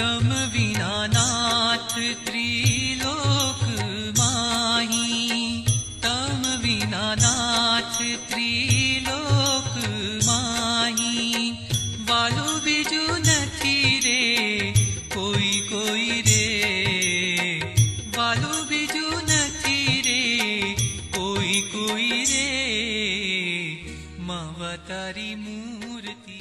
ं विना ना त्रिलोकमा ना त्रि लोक मालो बिजु न किरे को रेल बिजू न कि रे कोई कोई रे। मवतारी मूर्ति